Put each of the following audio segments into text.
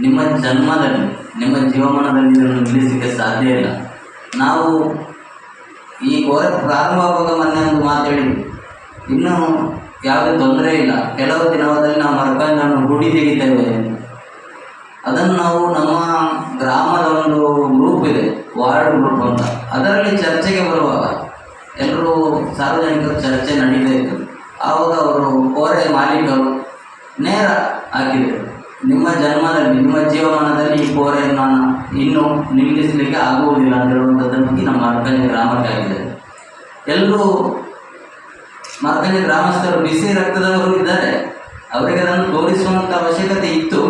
ನಿಮ್ಮ ಜನ್ಮದಲ್ಲಿ, ನಿಮ್ಮ ಜೀವಮಾನದಲ್ಲಿ ಇದನ್ನು ನಿಲ್ಲಿಸಲಿಕ್ಕೆ ಸಾಧ್ಯ ಇಲ್ಲ. ನಾವು ಈ ಕೋರೆ ಪ್ರಾರಂಭ ಆಗುವಾಗ ಮೊನ್ನೆ ಒಂದು ಮಾತಾಡಿ ಇನ್ನೂ ಯಾವುದೇ ತೊಂದರೆ ಇಲ್ಲ. ಕೆಲವು ದಿನದಲ್ಲಿ ನಾವು ಮರಕಾಯಿಗಳನ್ನು ಗುಡಿ ತೆಗಿತೇವೆ ಅದನ್ನು ನಾವು ನಮ್ಮ ಗ್ರಾಮದ ಒಂದು ಗ್ರೂಪ್ ಇದೆ, ವಾರ್ಡ್ ಗ್ರೂಪ್ ಅಂತ. ಅದರಲ್ಲಿ ಚರ್ಚೆಗೆ ಬರುವಾಗ ಎಲ್ಲರೂ ಸಾರ್ವಜನಿಕರು ಚರ್ಚೆ ನಡೀತಾ ಇತ್ತು. ಆವಾಗ ಅವರು ಕೋರೆ ಮಾಲೀಕರು ನೇರ ಹಾಕಿದರು. ನಿಮ್ಮ ಜನ್ಮದಲ್ಲಿ, ನಿಮ್ಮ ಜೀವಮಾನದಲ್ಲಿ ಈ ಕೋರೆಯನ್ನು ಇನ್ನು ನಿಲ್ಲಿಸಲಿಕ್ಕೆ ಆಗುವುದಿಲ್ಲ ಅಂತ ಬಗ್ಗೆ ನಮ್ಮ ಅರ್ಕಂಜ ಗ್ರಾಮಕ್ಕಾಗಿದೆ ಎಲ್ಲರೂ ಮಾರ್ಕಂಜ ಗ್ರಾಮಸ್ಥರು ಬಿಸಿ ರಕ್ತದವರು ಇದ್ದಾರೆ. ಅವರಿಗೆ ಅದನ್ನು ತೋರಿಸುವಂಥ ಅವಶ್ಯಕತೆ ಇತ್ತು.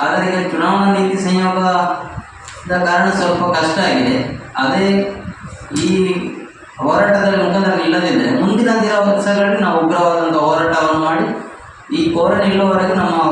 ಆದರೆ ಈಗ ಚುನಾವಣಾ ನೀತಿ ಸಂಯೋಗದ ಕಾರಣ ಸ್ವಲ್ಪ ಕಷ್ಟ ಆಗಿದೆ. ಅದೇ ಈ ಹೋರಾಟದಲ್ಲಿ ಮುಖಂಡರು ಇಲ್ಲದಿದ್ದರೆ ಮುಂದಿನ ದಿವಸಗಳಲ್ಲಿ ನಾವು ಉಗ್ರವಾದಂಥ ಹೋರಾಟವನ್ನು ಮಾಡಿ ಈ ಕೋರೆ ನಿಲ್ಲುವವರೆಗೆ ನಮ್ಮ